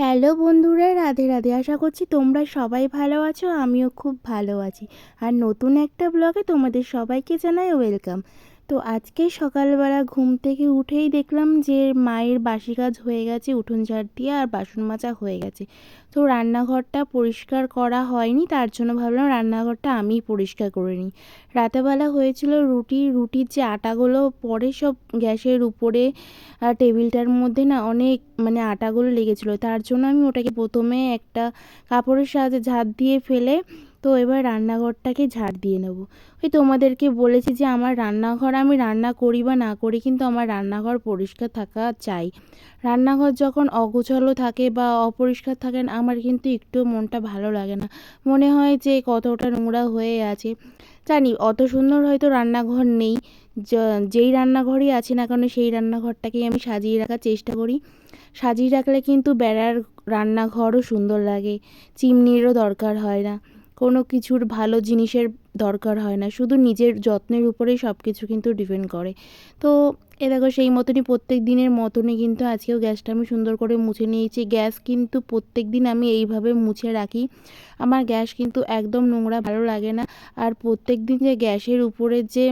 Hello বন্ধুরা, রাধে রাধে। আশা করছি তোমরা সবাই ভালো আছো, আমিও খুব ভালো আছি। আর নতুন একটা ব্লগে তোমাদের সবাইকে জানাই ওয়েলকাম তো আজকে সকালবেলা ঘুম থেকে উঠেই দেখলাম যে মায়ের বাসি কাজ হয়ে গেছে, উঠোন ঝাড় দিয়ে আর বাসন মাজা হয়ে গেছে। তো রান্নাঘরটা পরিষ্কার করা হয়নি, তার জন্য ভাবলাম রান্নাঘরটা আমিই পরিষ্কার করে নিই। রাতেবেলা হয়েছিল রুটি, রুটির যে আটাগুলো পরে সব গ্যাসের উপরে আর টেবিলটার মধ্যে না অনেক মানে আটাগুলো লেগেছিলো, তার জন্য আমি ওটাকে প্রথমে একটা কাপড়ের সাহায্যে ঝাঁট দিয়ে ফেলে তো এবার রান্নাঘরটাকে ঝাড় দিয়ে নেব। ওই তোমাদেরকে বলেছি যে, আমার রান্নাঘর আমি রান্না করি বা না করি, কিন্তু আমার রান্নাঘর পরিষ্কার থাকা চাই। রান্নাঘর যখন অগোছালো থাকে বা অপরিষ্কার থাকেন আমার কিন্তু একটু মনটা ভালো লাগে না। মনে হয় যে, কতটা নোংরা হয়ে আছে। জানি, অত সুন্দর হয়তো রান্নাঘর নেই। যেই রান্নাঘরই আছে না কেন, সেই রান্নাঘরটাকেই আমি সাজিয়ে রাখার চেষ্টা করি। সাজিয়ে রাখলে কিন্তু বেড়ার রান্নাঘরও সুন্দর লাগে। চিমনিরও দরকার হয় না। কোনো কিছুর ভালো জিনিসের দরকার হয় না। শুধু নিজের যত্নের উপরেই সব কিছু কিন্তু ডিপেন্ড করে। তো এ দেখো, সেই মতনই প্রত্যেক দিনের মতনই কিন্তু আজকেও গ্যাসটা আমি সুন্দর করে মুছে নিয়েছি। গ্যাস কিন্তু প্রত্যেক দিন আমি এইভাবে মুছে রাখি। আমার গ্যাস কিন্তু একদম নোংরা, ভালো লাগে না। আর প্রত্যেক দিন যে গ্যাসের উপরে যে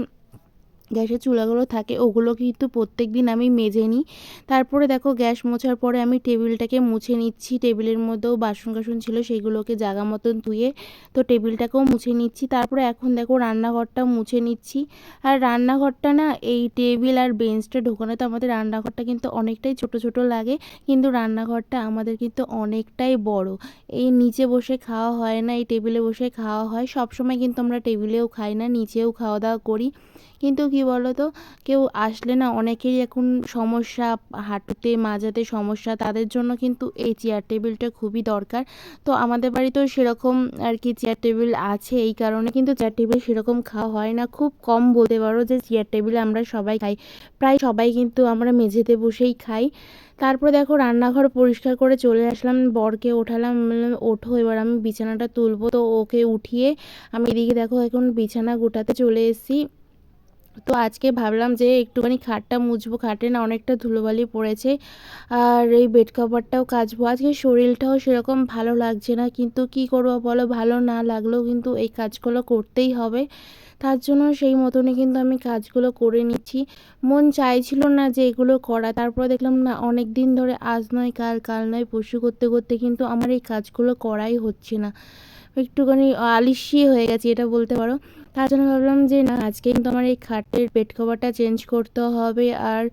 গ্যাসের চুলাগুলো থাকে, ওগুলো কিন্তু প্রত্যেক দিন আমি মেজে নিই। তারপরে দেখো গ্যাস মোছার পরে আমি টেবিলটাকে মুছে নিচ্ছি। টেবিলের মধ্যেও বাসন কাসন ছিল সেইগুলোকে জাগা মতন ধুয়ে তো টেবিলটাকেও মুছে নিচ্ছি। তারপরে এখন দেখো রান্নাঘরটা মুছে নিচ্ছি। আর রান্নাঘরটা না, এই টেবিল আর বেঞ্চটা ঢোকানো তো আমাদের রান্নাঘরটা কিন্তু অনেকটাই ছোট ছোট লাগে, কিন্তু রান্নাঘরটা আমাদের কিন্তু অনেকটাই বড়। এই নিচে বসে খাওয়া হয় না, এই টেবিলে বসে খাওয়া হয়। সব সময় কিন্তু আমরা টেবিলেও খাই না, নিচেও খাওয়া দাওয়া করি। কিন্তু কী বলো তো কেউ আসলে না অনেকেরই এখন সমস্যা, হাঁটুতে মাজাতে সমস্যা, তাদের জন্য কিন্তু এই চেয়ার টেবিলটা খুবই দরকার। তো আমাদের বাড়িতেও সেরকম আর কি চেয়ার টেবিল আছে এই কারণে কিন্তু চেয়ার টেবিল সেরকম খাওয়া হয় না। খুব কম বলতে পারো যে চেয়ার টেবিলে আমরা সবাই খাই। প্রায় সবাই কিন্তু আমরা মেঝেতে বসেই খাই। তারপরে দেখো রান্নাঘর পরিষ্কার করে চলে আসলাম, বরকে ওঠালাম ওঠো, এবার আমি বিছানাটা তুলবো। তো ওকে উঠিয়ে আমি এদিকে দেখো এখন বিছানা গোটাতে চলে এসেছি। তো আজকে ভাবলাম যে একটুখানি খাটটা মুছবো, খাটে না অনেকটা ধুলোবালি পড়েছে আর এই বেড কভারটাও কাচবো। আজকে শরীরটাও সেরকম ভালো লাগছে না, কিন্তু কি করব বলো? ভালো না লাগলেও কিন্তু এই কাজগুলো করতেই হবে। তার জন্য সেই মতনই কিন্তু আমি কাজগুলো করে নিচ্ছি। মন চাইছিল না যে এগুলো করা, তারপরে দেখলাম না অনেক দিন ধরে আজ নয়, কাল কাল নয় পশু করতে করতে কিন্তু আমার এই কাজগুলো করাই হচ্ছে না। একটুখানি আলিস্যি হয়ে গেছে, এটা বলতে পারো। তার জন্য ভাবলাম যে না, আজকে কিন্তু আমার এই খাটের বেড কভারটা চেঞ্জ করতে হবে আর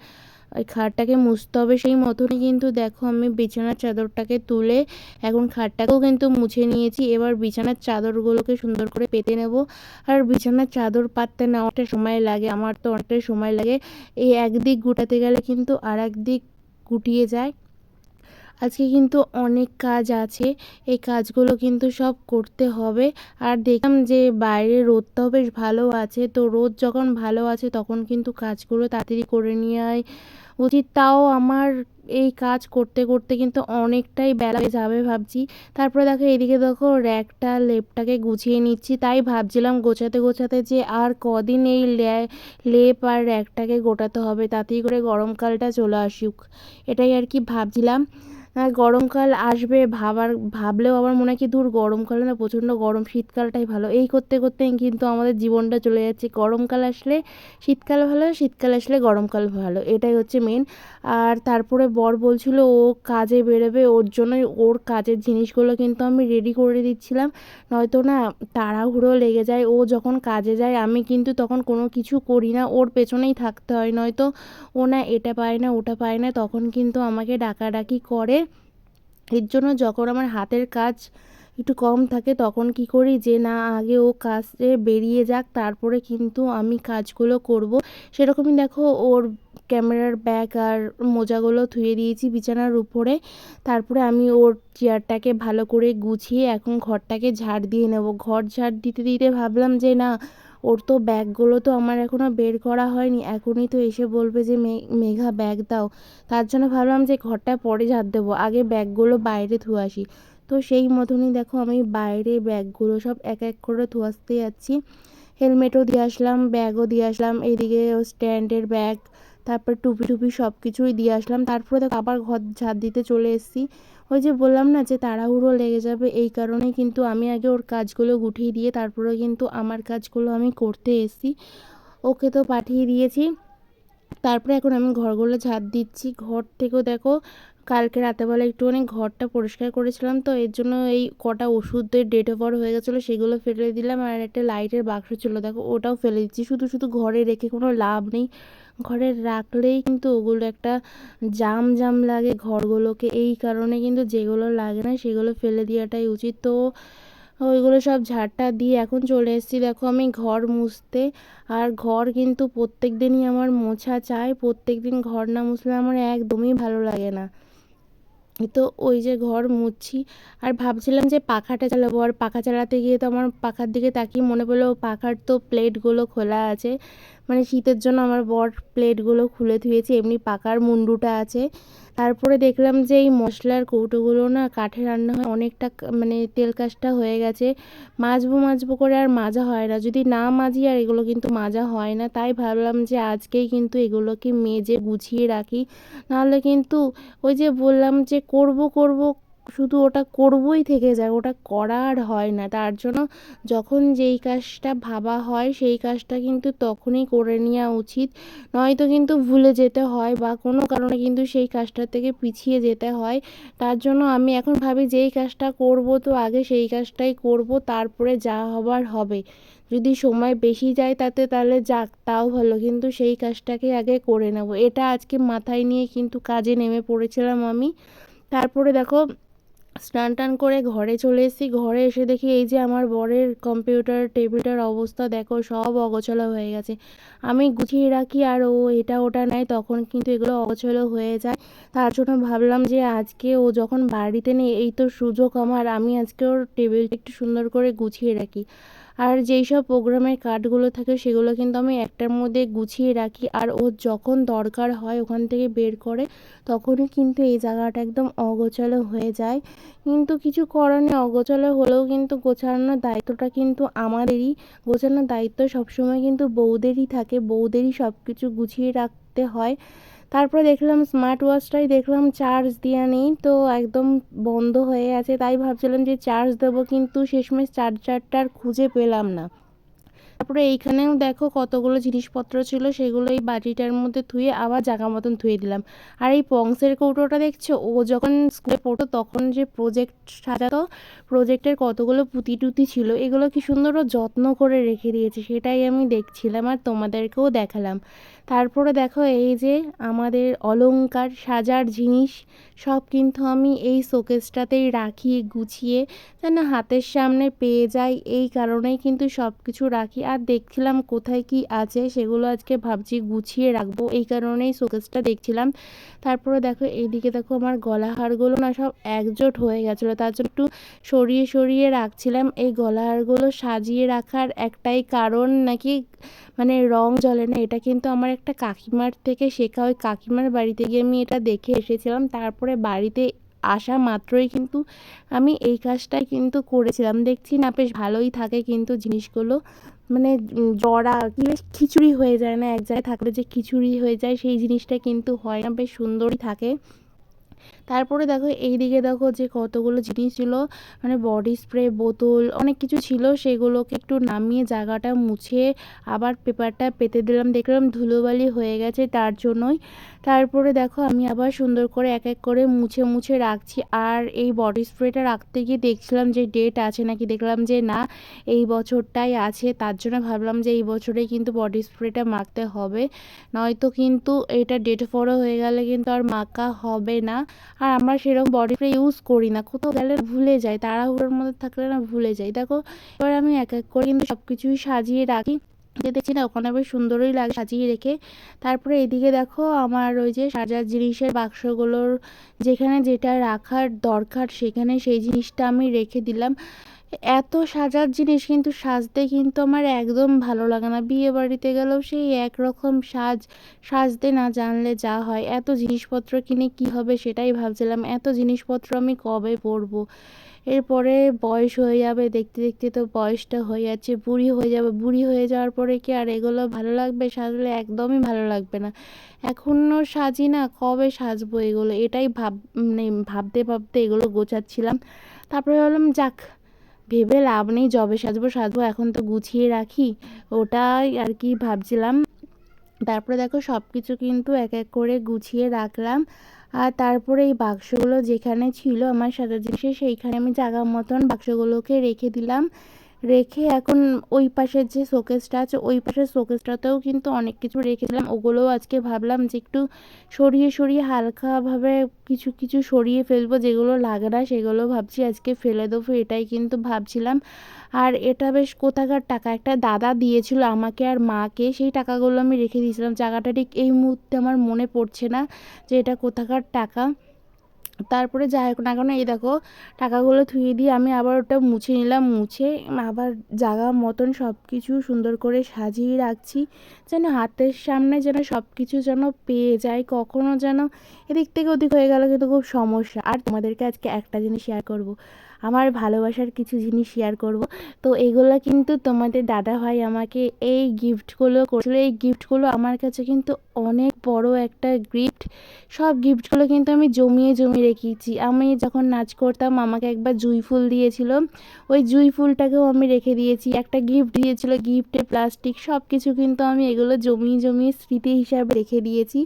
ওই খাটটাকে মুছতে হবে সেই মতনই কিন্তু দেখো আমি বিছানার চাদরটাকে তুলে এখন খাটটাকেও কিন্তু মুছে নিয়েছি। এবার বিছানার চাদরগুলোকে সুন্দর করে পেতে নেব। আর বিছানার চাদর পাততে না অনেকটা সময় লাগে, আমার তো অনেকটাই সময় লাগে। এই একদিক গুটাতে গেলে কিন্তু আর একদিক গুটিয়ে যায়। আজকে কিন্তু অনেক কাজ আছে। এই কাজগুলো কিন্তু সব করতে হবে। আর দেখলাম যে বাইরে রোদটাও বেশ ভালো আছে। তো রোদ যখন ভালো আছে তখন কিন্তু কাজগুলো তাড়াতাড়ি করে নেওয়াই উচিত তাও আমার এই কাজ করতে করতে কিন্তু অনেকটাই বেলা যাবে ভাবছি। তারপরে দেখো, এদিকে দেখো র্যাকটা, লেপটাকে গুছিয়ে নিচ্ছি। তাই ভাবছিলাম গোছাতে গোছাতে যে আর কদিন এই লেপ আর র্যাকটাকে গোটাতে হবে। তাতেই করে গরমকালটা চলে আসুক। এটাই আর কি ভাবছিলাম। গরমকাল আসবে ভাবার, ভাবলেও আবার মনে হয় কি দূর গরমকালে না প্রচণ্ড গরম, শীতকালটাই ভালো। এই করতে করতে কিন্তু আমাদের জীবনটা চলে যাচ্ছে। গরমকাল আসলে শীতকাল ভালো, শীতকাল আসলে গরমকাল ভালো, এটাই হচ্ছে মেন আর তারপরে বর বলছিল ও কাজে বেরোবে, ওর জন্যই ওর কাজের জিনিসগুলো কিন্তু আমি রেডি করে দিচ্ছিলাম। নয়তো না তাড়াহুড়ো লেগে যায়, ও যখন কাজে যায় আমি কিন্তু তখন কোনো কিছু করি না, ওর পেছনেই থাকতে হয়। নয়তো ও না এটা পায় না, ওটা পায় না, তখন কিন্তু আমাকে ডাকাডাকি করে। এর জন্য যখন আমার হাতের কাজ একটু কম থাকে, তখন কি করি যে, না, আগে ও কাজে বেরিয়ে যাক, তারপরে কিন্তু আমি কাজগুলো করব। সেরকমই দেখো, ওর ক্যামেরার ব্যাগ আর মোজাগুলো ধুয়ে দিয়েছি বিছানার উপরে। তারপরে আমি ওর চেয়ারটাকে ভালো করে গুছিয়ে এখন ঘরটাকে ঝাড় দিয়ে নেব। ঘর ঝাড় দিতে দিতে ভাবলাম যে, না ওর তো ব্যাগগুলো তো আমার এখনও বের করা হয়নি, এখনই তো এসে বলবে যে মেঘা ব্যাগ দাও। তার জন্য ভাবলাম যে ঘরটা পরে ঝাড় দেবো, আগে ব্যাগগুলো বাইরে ধুয়ে আসি। তো সেই মতনই দেখো আমি বাইরে ব্যাগগুলো সব এক এক করে ধোয়াতে যাচ্ছি। হেলমেটও দিয়ে আসলাম, ব্যাগও দিয়ে আসলাম এইদিকে স্ট্যান্ডের ব্যাগ, তারপর টুপি টুপি সব কিছুই দিয়ে আসলাম। তারপরে দেখো আবার ঘর ঝাড় দিতে চলে এসেছি। ওই যে বললাম না যে তাড়াহুড়ো লেগে যাবে, এই কারণেই কিন্তু আমি আগে ওর কাজগুলো গুটিয়ে দিয়ে তারপরে কিন্তু আমার কাজগুলো আমি করতে এসেছি। ওকে তো পাঠিয়ে দিয়েছি। তারপরে এখন আমি ঘরগুলো ঝাড় দিচ্ছি। ঘর থেকেও দেখো, কালকে রাতেবেলা একটুখানি ঘরটা পরিষ্কার করেছিলাম তো এর জন্য এই কটা ওষুধের ডেট ওভার হয়ে গেছিল, সেগুলো ফেলে দিলাম আর একটা লাইটের বাক্স ছিল। দেখো ওটাও ফেলে দিচ্ছি। শুধু শুধু ঘরে রেখে কোনো লাভ নেই। ঘরে রাখলেই কিন্তু ওগুলো একটা জাম জাম লাগে ঘরগুলোকে। এই কারণে কিন্তু যেগুলো লাগে না সেগুলো ফেলে দেওয়াটাই উচিত। তো ওইগুলো সব ঝাড়টা দিয়ে এখন চলে এসেছি। দেখো আমি ঘর মুছতে। আর ঘর কিন্তু প্রত্যেক দিনই আমার মোছা চাই। প্রত্যেক দিন ঘর না মুছলে আমার একদমই ভালো লাগে না। তো ওই যে ঘর মুছছি। আর ভাবছিলাম যে পাখাটা চালাবো। আর পাখা চালাতে গিয়ে তো আমার পাখার দিকে তাকিয়ে মনে পড়ল পাখার তো প্লেটগুলো খোলা আছে। মানে শীতের জন্য আমার বর প্লেটগুলো খুলে ধুয়েছে, এমনি পাকার মুন্ডুটা আছে। তারপরে দেখলাম যে এই মশলার কৌটোগুলো না কাঠে রান্না হয়, অনেকটা মানে তেল কাজটা হয়ে গেছে। মাজবো মাজবো করে আর মাজা হয় না। যদি না মাজি আর এগুলো কিন্তু মাজা হয় না। তাই ভাবলাম যে আজকেই কিন্তু এগুলোকে মেজে গুছিয়ে রাখি। নাহলে কিন্তু ওই যে বললাম যে করব করব শুধু ওটা করবই থেকে যায়, ওটা করা আর হয় না। তার জন্য যখন যেই কাজটা ভাবা হয়, সেই কাজটা কিন্তু তখনই করে নেওয়া উচিত। নয়তো কিন্তু ভুলে যেতে হয় বা কোনো কারণে কিন্তু সেই কাজটা থেকে পিছিয়ে যেতে হয়। তার জন্য আমি এখন ভাবি যেই কাজটা করব তো আগে সেই কাজটাই করব, তারপরে যা হবার হবে। যদি সময় বেশি যায় তাতে তাহলে যাক, তাও ভালো, কিন্তু সেই কাজটাকে আগে করে নেব। এটা আজকে মাথায় নিয়ে কিন্তু কাজে নেমে পড়েছিলাম আমি। তারপরে দেখো স্নান টান করে ঘরে চলে এসেছি। ঘরে এসে দেখি এই যে আমার বরের কম্পিউটার, টেবিলটার অবস্থা, দেখো সব অগোছালো হয়ে গেছে। আমি গুছিয়ে রাখি আর ও এটা ওটা নেয়, তখন কিন্তু এগুলো অগোছালো হয়ে যায়। তার জন্য ভাবলাম যে আজকে ও যখন বাড়িতে নেই, এই তো সুযোগ আমার। আমি আজকে ওর টেবিলটা একটু সুন্দর করে গুছিয়ে রাখি। আর যেই সব প্রোগ্রামের কার্ডগুলো থাকে সেগুলো কিন্তু আমি একটার মধ্যে গুছিয়ে রাখি। আর ওর যখন দরকার হয় ওখান থেকে বের করে, তখনই কিন্তু এই জায়গাটা একদম অগোছালো হয়ে যায়। কিন্তু কিছু করার নেই অগোছালো হলেও কিন্তু গোছানোর দায়িত্বটা কিন্তু আমাদেরই। গোছানোর দায়িত্ব সবসময় কিন্তু বউদেরই থাকে। বউদেরই সব কিছু গুছিয়ে রাখতে হয়। তারপরে দেখলাম স্মার্ট ওয়াচটাই দেখলাম চার্জ দেওয়া নেই, তো একদম বন্ধ হয়ে আছে তাই ভাবছিলাম যে চার্জ দেবো, কিন্তু শেষমেশ চার্জারটা আর খুঁজে পেলাম না। তারপরে এইখানেও দেখো কতগুলো জিনিসপত্র ছিল, সেগুলো এই বাটিটার মধ্যে ধুয়ে আবার জায়গা মতন ধুয়ে দিলাম। আর এই পংসের কৌটোটা দেখছ? ও যখন স্কুলে পড়তো, তখন যে প্রজেক্ট সাজাতো প্রজেক্টের কতগুলো পুঁতি টুতি ছিল, এগুলো কি সুন্দর যত্ন করে রেখে দিয়েছে, সেটাই আমি দেখছিলাম আর তোমাদেরকেও দেখালাম। তারপরে দেখো এই যে আমাদের অলংকার, সাজার জিনিস, সব কিন্তু আমি এই শোকেসটাতেই রাখি, গুছিয়ে যেন হাতের সামনে পেয়ে যাই। এই কারণেই কিন্তু সব কিছু রাখি। আর দেখছিলাম কোথায় কি আছে সেগুলো আজকে ভাবছি গুছিয়ে রাখব। এই কারণেই শোকেসটা দেখছিলাম। তারপরে দেখো এইদিকে দেখো আমার গলা হারগুলো না সব একজোট হয়ে গেছিল। তার জন্য একটু সরিয়ে সরিয়ে রাখছিলাম। এই গলা হারগুলো সাজিয়ে রাখার একটাই কারণ নাকি মানে রং জ্বলে না, এটা কিন্তু আমার একটা কাকিমার থেকে শেখা। ওই কাকিমার বাড়িতে গিয়ে আমি এটা দেখে এসেছিলাম। তারপরে বাড়িতে আসা মাত্রই কিন্তু আমি এই কাজটাই কিন্তু করেছিলাম। দেখছি না, বেশ ভালোই থাকে কিন্তু জিনিসগুলো। মানে জড়া কি বেশ খিচুড়ি হয়ে যায় না, এক জায়গায় থাকলে যে খিচুড়ি হয়ে যায়, সেই জিনিসটা কিন্তু হয় না, বেশ সুন্দরই থাকে। তারপরে দেখো এই দিকে দেখো যে কতগুলো জিনিস ছিল মানে বডি স্প্রে বোতল, অনেক কিছু ছিল, সেগুলোকে একটু নামিয়ে জায়গাটা মুছে আবার পেপারটা পেতে দিলাম। দেখলাম ধুলোবালি হয়ে গেছে, তার জন্যই তারপরে দেখো আমি আবার সুন্দর করে এক এক করে মুছে মুছে রাখছি। আর এই বডি স্প্রেটা রাখতে গিয়ে দেখছিলাম যে ডেট আছে নাকি? দেখলাম যে না, এই বছরটাই আছে। তার জন্য ভাবলাম যে এই বছরেই কিন্তু বডি স্প্রেটা মাখতে হবে। নয়তো কিন্তু এটা ডেট ফলো হয়ে গেলে কিন্তু আর মাখা হবে না। আর আমরা সেরকম বডি স্প্রে ইউজ করি না। কোথাও গেলে ভুলে যাই। তাড়াহুড়োর মধ্যে থাকলে না ভুলে যাই। দেখো, এবার আমি এক এক করে কিন্তু সব কিছুই সাজিয়ে রাখি। যে দেখছি না, ওখানে বেশ সুন্দরই লাগে সাজিয়ে রেখে। তারপরে এদিকে দেখো আমার ওই যে সাজার জিনিসের বাক্সগুলোর যেখানে যেটা রাখার দরকার সেখানে সেই জিনিসটা আমি রেখে দিলাম। এত সাজার জিনিস কিন্তু সাজতে কিন্তু আমার একদম ভালো লাগে না। বিয়ে বাড়িতে গেলেও সেই একরকম সাজ, সাজতে না জানলে যা হয়। এত জিনিসপত্র কিনে কি হবে সেটাই ভাবছিলাম, এত জিনিসপত্র আমি কবে পরবো? এরপরে বয়স হয়ে যাবে, দেখতে দেখতে তো বয়সটা হয়ে যাচ্ছে, বুড়ি হয়ে যাবে, বুড়ি হয়ে যাওয়ার পরে কি আর এগুলো ভালো লাগবে? সাজলে একদমই ভালো লাগবে না। এখনও সাজি না, কবে সাজবো এগুলো? এটাই ভাব মানে ভাবতে ভাবতে এগুলো গোছাচ্ছিলাম। তারপরে ভাবলাম, যাক ভেবে লাভ নেই জবে সাজবো সাজবো এখন তো গুছিয়ে রাখি। ওটাই আর কি ভাবছিলাম। তারপরে দেখো সব কিছু কিন্তু এক এক করে গুছিয়ে রাখলাম। আর তারপরে এই বাক্সগুলো যেখানে ছিল আমার সাদা জিনিসে সেইখানে আমি জায়গা মতন বাক্সগুলোকে রেখে দিলাম। রেখে এখন ওই পাশের যে শোকেসটা আছে, ওই পাশের শোকেসটাতেও কিন্তু অনেক কিছু রেখে দিলাম ওগুলোও আজকে ভাবলাম যে একটু সরিয়ে সরিয়ে হালকাভাবে কিছু কিছু সরিয়ে ফেলব। যেগুলো লাগে না, সেগুলো ভাবছি আজকে ফেলে দেবো, এটাই কিন্তু ভাবছিলাম। আর এটা বেশ কোথাকার টাকা? একটা দাদা দিয়েছিল আমাকে আর মাকে। সেই টাকাগুলো আমি রেখে দিয়েছিলাম। জায়গাটা ঠিক এই মুহূর্তে আমার মনে পড়ছে না যে এটা কোথাকার টাকা। তারপরে যাই হোক না কেন, এই দেখো টাকাগুলো থুয়ে দিয়ে আমি আবার ওটা মুছে নিলাম, মুছে আবার জাগা মতন সব কিছু সুন্দর করে সাজিয়ে রাখছি, যেন হাতের সামনে যেন সব কিছু যেন পেয়ে যায়, কখনো যেন এদিক থেকে ওদিক হয়ে গেল কিন্তু খুব সমস্যা। আর তোমাদেরকে আজকে একটা জিনিস শেয়ার করব। আমার ভালোবাসার কিছু জিনিস শেয়ার করব। তো এগুলো কিন্তু তোমাদের দাদা ভাই আমাকে এই গিফটগুলো করেছিল। এই গিফটগুলো আমার কাছে কিন্তু অনেক বড় একটা গিফট সব গিফটগুলো কিন্তু আমি জমিয়ে জমিয়ে রেখেছি। আমি যখন নাচ করতাম, আমাকে একবার জুঁই ফুল দিয়েছিল। ওই জুঁই ফুলটাকেও আমি রেখে দিয়েছি। একটা গিফট দিয়েছিল গিফটে প্লাস্টিক সব কিছু কিন্তু আমি এগুলো জমিয়ে জমিয়ে স্মৃতি হিসাবে রেখে দিয়েছি।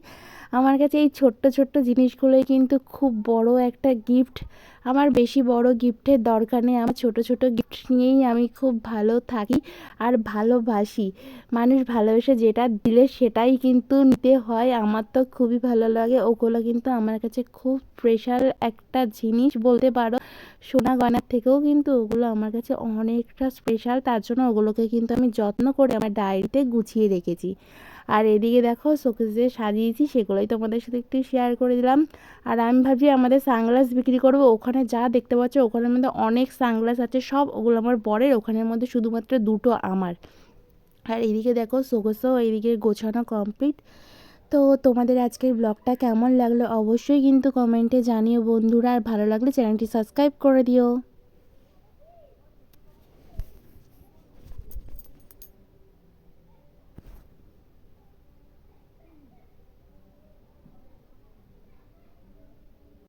আমার কাছে এই ছোট্ট ছোট্ট জিনিসগুলোই কিন্তু খুব বড় একটা গিফট আমার বেশি বড় গিফটের দরকার নেই। আমার ছোট ছোট গিফট নিয়েই আমি খুব ভালো থাকি আর ভালোবাসি। মানুষ ভালোবেসে যেটা দিলে সেটাই কিন্তু নিতে হয়। আমার তো খুবই ভালো লাগে। ওগুলো কিন্তু আমার কাছে খুব স্পেশাল একটা জিনিস বলতে পারো। সোনা গয়নার থেকেও কিন্তু ওগুলো আমার কাছে অনেকটা স্পেশাল তার জন্য ওগুলোকে কিন্তু আমি যত্ন করে আমার ডায়েরিতে গুছিয়ে রেখেছি। আর এদিকে দেখো শোকেস যে সাজিয়েছি সেগুলোই তোমাদের সাথে একটু শেয়ার করে দিলাম। আর আমি ভাবছি আমাদের সানগ্লাস বিক্রি করব, ওখানে যা দেখতে পাচ্ছ ওখানের মধ্যে অনেক সানগ্লাস আছে, সব ওগুলো আমার বরের, ওখানের মধ্যে শুধুমাত্র দুটো আমার। আর এদিকে দেখো শোকেসও এইদিকে গোছানো কমপ্লিট তো তোমাদের আজকের ব্লগটা কেমন লাগল অবশ্যই কিন্তু কমেন্টে জানিও বন্ধুরা, আর ভালো লাগলে চ্যানেলটি সাবস্ক্রাইব করে দিও।